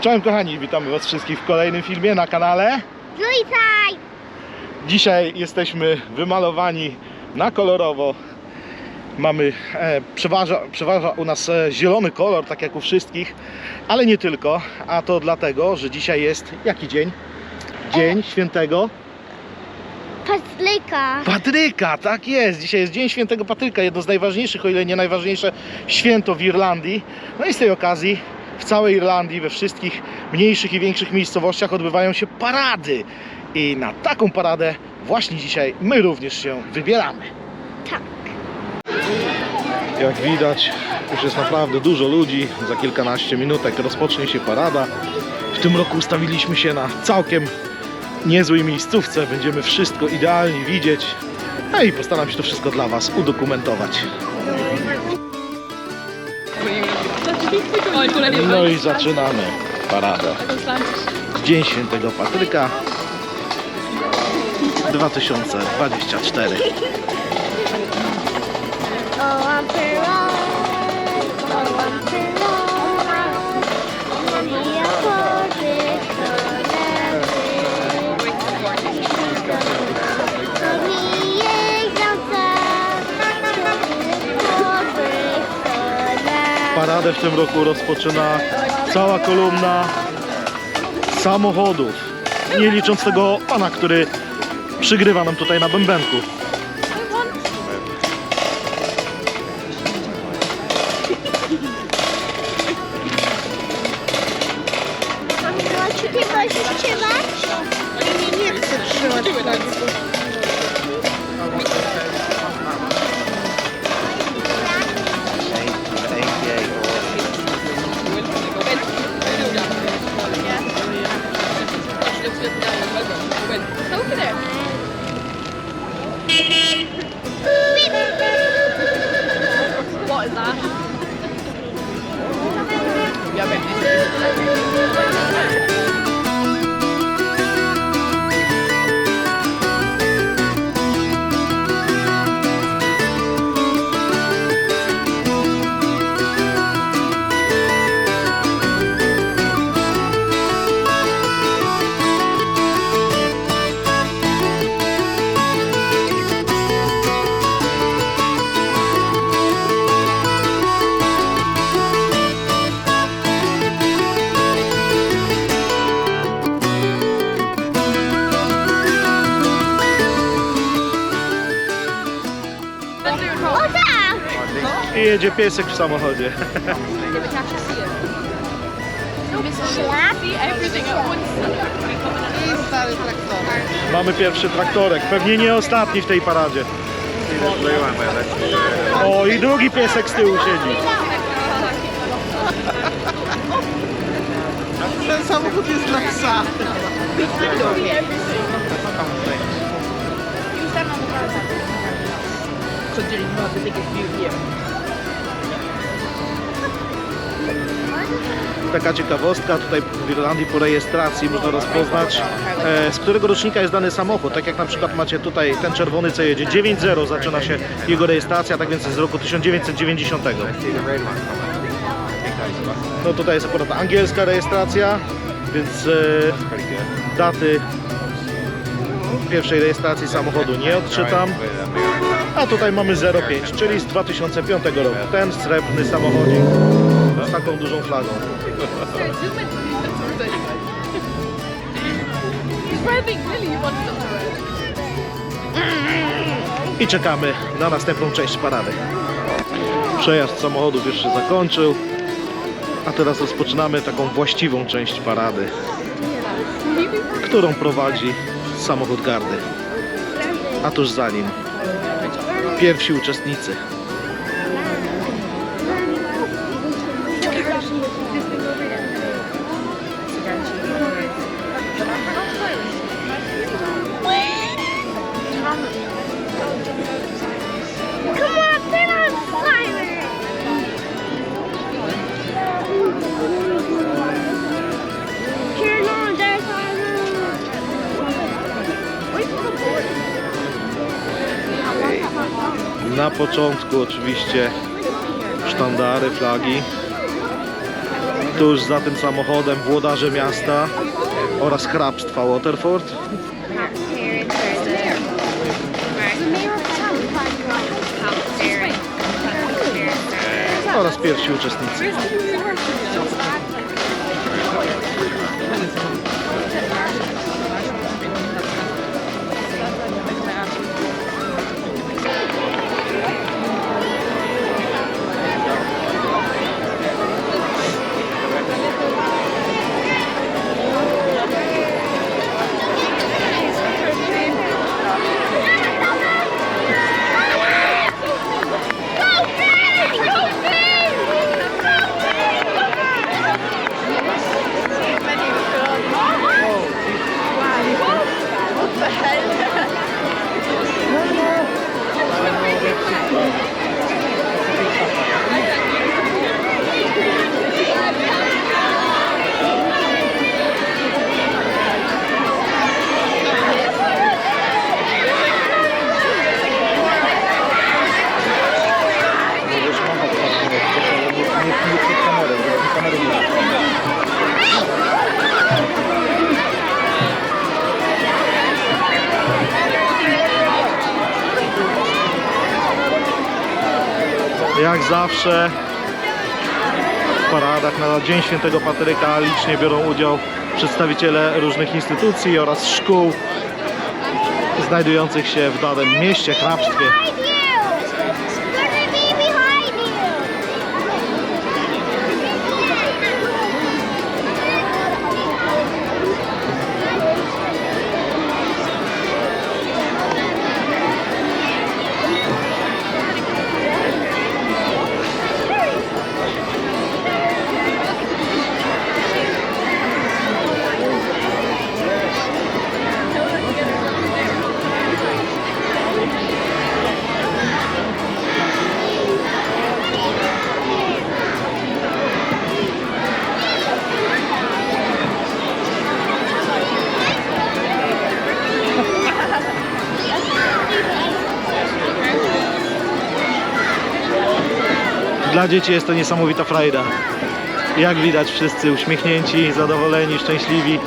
Cześć kochani, witamy was wszystkich w kolejnym filmie na kanale. Trójcaj! Dzisiaj jesteśmy wymalowani na kolorowo. Mamy, e, przeważa, przeważa u nas e, zielony kolor, tak jak u wszystkich, ale nie tylko, a to dlatego, że dzisiaj jest jaki dzień? Dzień świętego Patryka. Patryka, tak jest. Dzisiaj jest Dzień Świętego Patryka, jedno z najważniejszych, o ile nie najważniejsze święto w Irlandii. No i z tej okazji w całej Irlandii, we wszystkich mniejszych i większych miejscowościach odbywają się parady. I na taką paradę właśnie dzisiaj my również się wybieramy. Tak. Jak widać, już jest naprawdę dużo ludzi. Za kilkanaście minutek rozpocznie się parada. W tym roku ustawiliśmy się na całkiem niezłej miejscówce. Będziemy wszystko idealnie widzieć. No i postaram się to wszystko dla Was udokumentować. No i zaczynamy paradę. Dzień Świętego Patryka 2024. Paradę w tym roku rozpoczyna cała kolumna samochodów. Nie licząc tego pana, który przygrywa nam tutaj na bębenku. 谢谢。Jedzie piesek w samochodzie. Szlak? see everything at once. Mamy pierwszy traktorek. Pewnie nie ostatni w tej paradzie. O, i drugi piesek z tyłu siedzi. Ten samochód jest dla psa. Considering not the biggest view here. Taka ciekawostka, tutaj w Irlandii po rejestracji można rozpoznać e, z którego rocznika jest dany samochód. Tak jak na przykład macie tutaj ten czerwony co jedzie, 9.0 zaczyna się jego rejestracja, tak więc z roku 1990. No tutaj jest akurat angielska rejestracja, więc e, daty pierwszej rejestracji samochodu nie odczytam. A tutaj mamy 05, czyli z 2005 roku. Ten srebrny samochodzik z taką dużą flagą. I czekamy na następną część parady. Przejazd samochodów już się zakończył, a teraz rozpoczynamy taką właściwą część parady, którą prowadzi samochód gardy. A tuż za nim pierwsi uczestnicy. Początku oczywiście sztandary, flagi. Tuż za tym samochodem włodarze miasta oraz hrabstwa Waterford. oraz pierwsi uczestnicy. Jak zawsze w paradach na Dzień Świętego Patryka licznie biorą udział przedstawiciele różnych instytucji oraz szkół znajdujących się w danym mieście, hrabstwie. Dzieci jest to niesamowita frajda. Jak widać wszyscy uśmiechnięci, zadowoleni, szczęśliwi.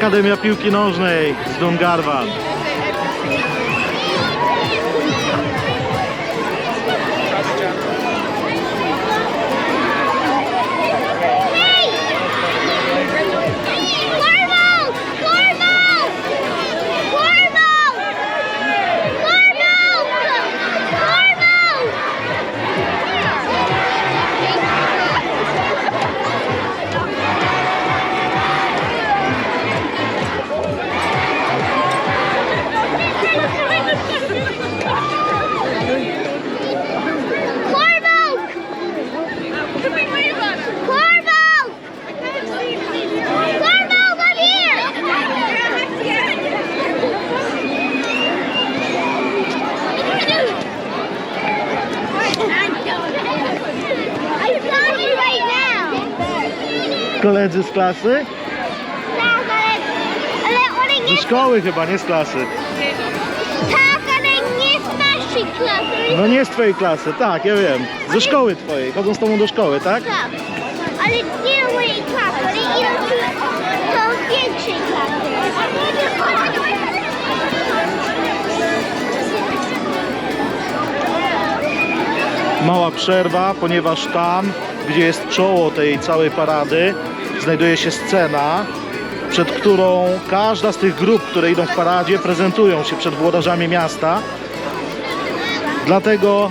Akademia Piłki Nożnej z Dungarvan. Koledzy z klasy? Tak, ale, ale one Ze nie... szkoły chyba, nie z klasy. Tak, ale nie z naszej klasy. No nie z twojej klasy, tak, ja wiem. Ze szkoły twojej, chodzą z tobą do szkoły, tak? Tak, ale nie do mojej klasy, ale idą do większej klasy. Mała przerwa, ponieważ tam, gdzie jest czoło tej całej parady, znajduje się scena, przed którą każda z tych grup, które idą w paradzie, prezentują się przed włodarzami miasta. Dlatego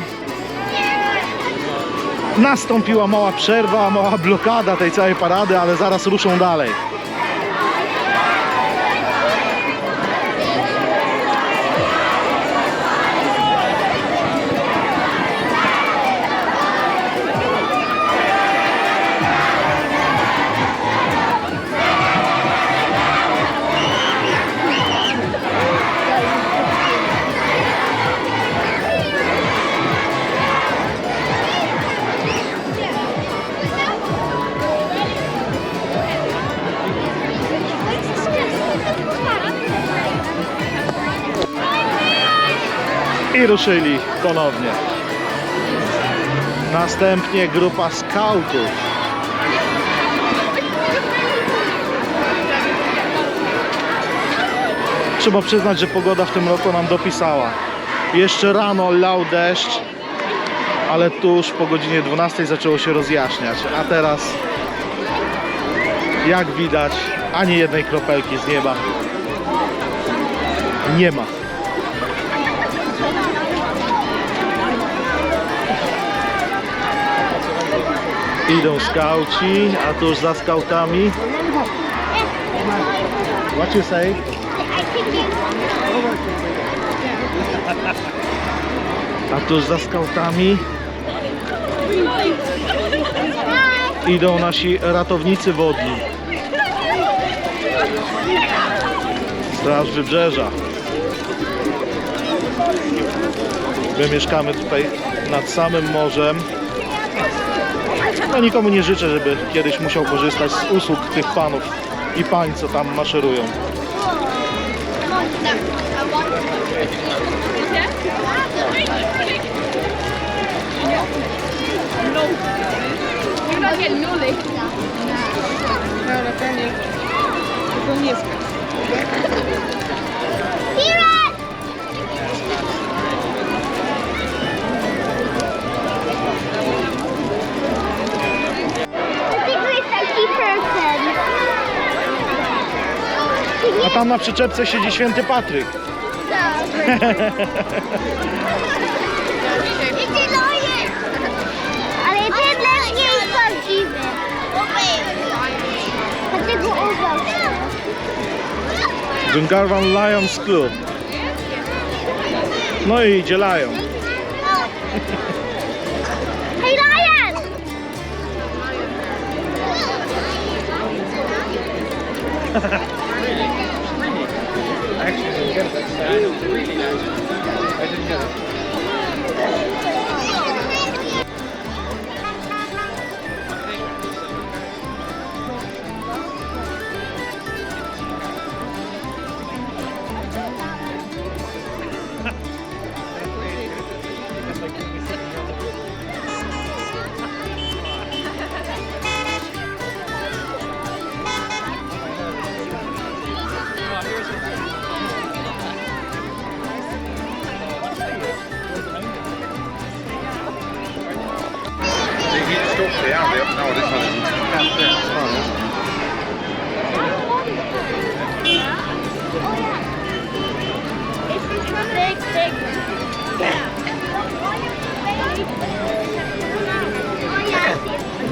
Nastąpiła mała przerwa, mała blokada tej całej parady, ale zaraz ruszą dalej. I ruszyli ponownie. Następnie grupa skautów. Trzeba przyznać, że pogoda w tym roku nam dopisała. Jeszcze rano lał deszcz, ale tuż po godzinie 12 zaczęło się rozjaśniać. A teraz, jak widać, ani jednej kropelki z nieba nie ma. Idą skauci, a tuż za skautami. What you say? A tuż za skautami idą nasi ratownicy wodni. Straż Wybrzeża. My mieszkamy tutaj nad samym morzem. No nikomu nie życzę, żeby kiedyś musiał korzystać z usług tych panów i pań, co tam maszerują. You're not tam na przyczepce siedzi święty Patryk. Ale ten też nie jest prawdziwy. Dlatego uwał się. Dungarvan Lions Club. No i idzie Lion. Hej, actually really good. I didn't get.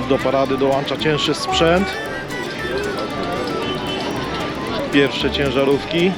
Do parady dołącza cięższy sprzęt. Pierwsze ciężarówki.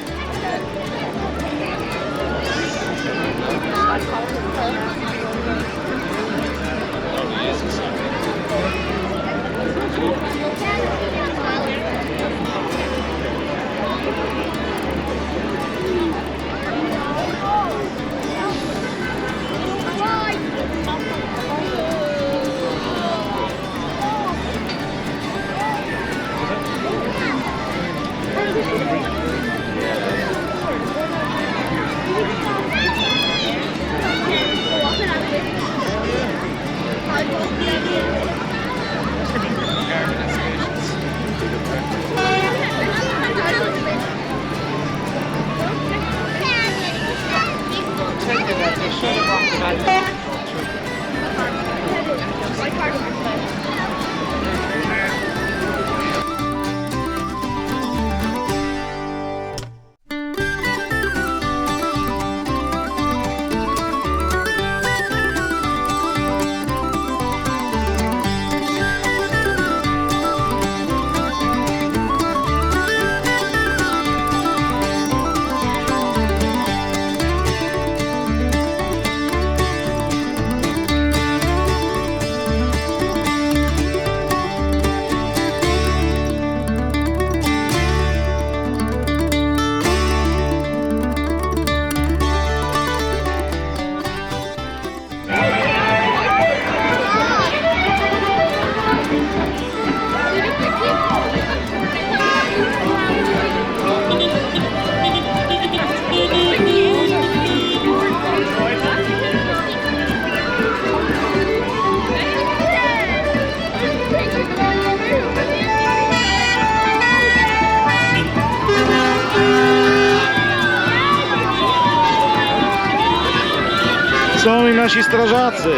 I nasi strażacy.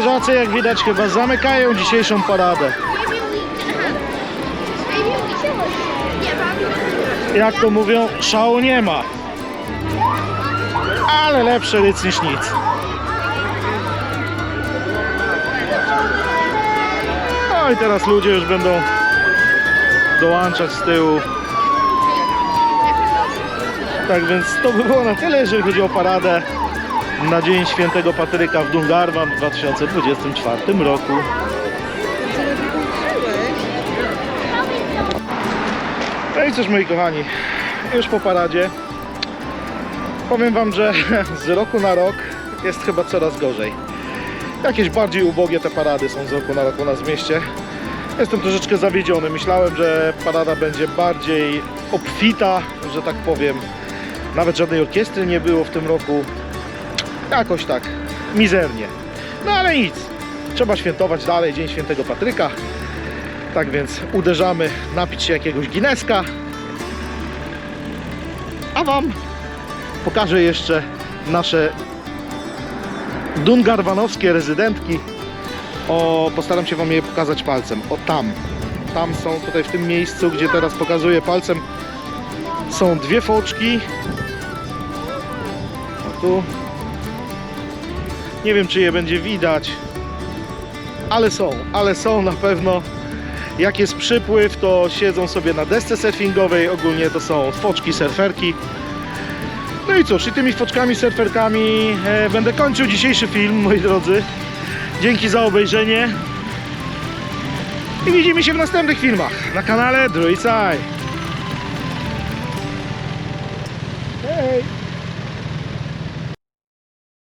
Strażacy, jak widać, chyba zamykają dzisiejszą paradę. Jak to mówią, szału nie ma. Ale lepszy ryc niż nic. No i teraz ludzie już będą dołączać z tyłu. Tak więc to by było na tyle, jeżeli chodzi o paradę na Dzień Świętego Patryka w Dungarvan w 2024 roku. No i cóż moi kochani, już po paradzie. Powiem wam, że z roku na rok jest chyba coraz gorzej. Jakieś bardziej ubogie te parady są z roku na rok u nas w mieście. Jestem troszeczkę zawiedziony. Myślałem, że parada będzie bardziej obfita, że tak powiem. Nawet żadnej orkiestry nie było w tym roku. Jakoś tak, mizernie. No ale nic. Trzeba świętować dalej Dzień Świętego Patryka. Tak więc uderzamy, napić się jakiegoś Guinnesska. A Wam pokażę jeszcze nasze dungarwanowskie rezydentki. O, postaram się Wam je pokazać palcem. O tam. Tam są, tutaj w tym miejscu, gdzie teraz pokazuję palcem, są dwie foczki. O tu. Nie wiem, czy je będzie widać, ale są, ale są na pewno. Jak jest przypływ, to siedzą sobie na desce surfingowej. Ogólnie to są foczki, surferki. No i cóż, i tymi foczkami, surferkami e, będę kończył dzisiejszy film, moi drodzy. Dzięki za obejrzenie. I widzimy się w następnych filmach na kanale Druid Eye.